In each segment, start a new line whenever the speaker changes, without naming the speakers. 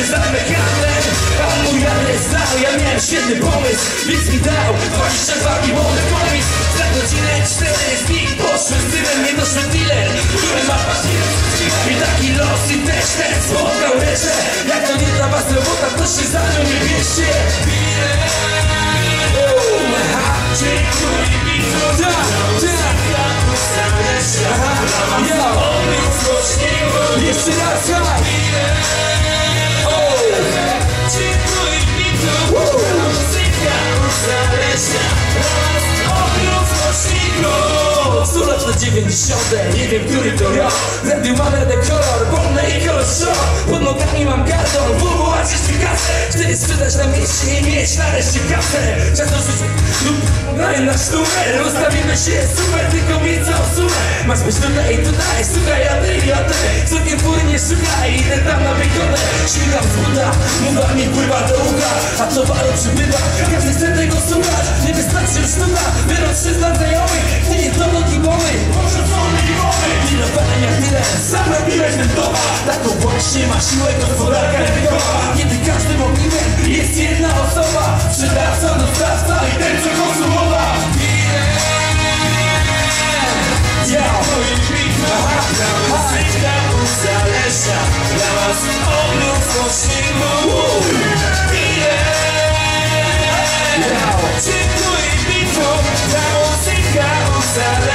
się zamykane A mój ja nie znał, ja miałem świetny pomysł Więc mi dał. 22 miliony komis. Za godzinę cztery z nich poszły z tyłem Nie Jednoczny dealer, który ma pacjent I taki los i też ten spotkał resztę Jak to nie dla was robota, to się za nią nie bierzcie. Dziękuję mi to da, da, da, da, da, da, da, da, da, 90 Nie wiem, który to rok. Wtedy mam radę kolor, bomnę i kolor show Pod nogami mam karton, wywołać jeszcze kasę Wtedy sprzedać na mieście i mieć nareszcie kasę. Czas dorzucić lub daję na sztukę. Rozstawimy się, super, tylko mi całą sumę Masz być tutaj, tutaj, słuchaj, ja ty i o ty. Cudkiem płynie, szukaj, idę tam na wykonę. Śmigam z buta, mowa mi pływa do ucha A co towaru przybywa, każdy chce tego słuchać.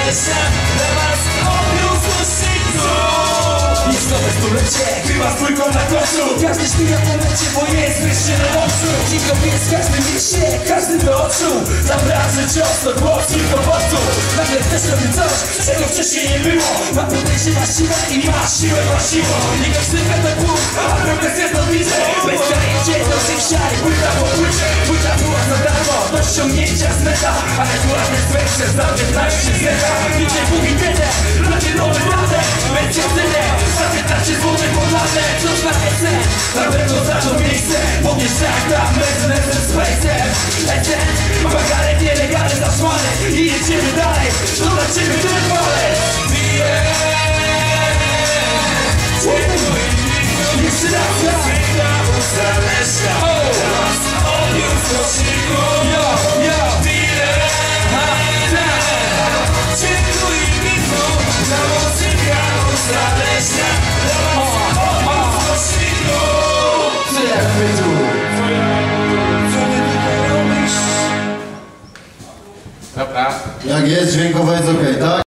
Uzależnia Dla was obrót złośników
Jest nowe stulecie, chyba z trójką na koszu. Każdy śpi na momencie, bo jest wyższy na oczu Cicho pies w każdym mieście, każdy to odczuł Zabrazy cios do głosu i kłopotu Nagle ktoś robi coś, czego wcześniej nie było. Ma podejście, ma siłę i ma siłę, ma siłą Nie każdy to pół, a progresja to widzę. Bez zajęcie do życia i płyta po płycie Płyta była ściągnięcia z meta Ale ładny swekser za 15 zeta Wiecie, mówi tyle, dla mnie nowy datek Będzie tyle, za 15 złotych podlatę Coś na ece, dlatego za to miejsce Powiesz jak tam, Mercedesem Space'em Ece, bagaret nielegalny zasłany I jedziemy dalej, to dla ciebie ten palec Jeszcze raz, raz
Muzyka
Jak jest, dźwiękowa jest ok, tak?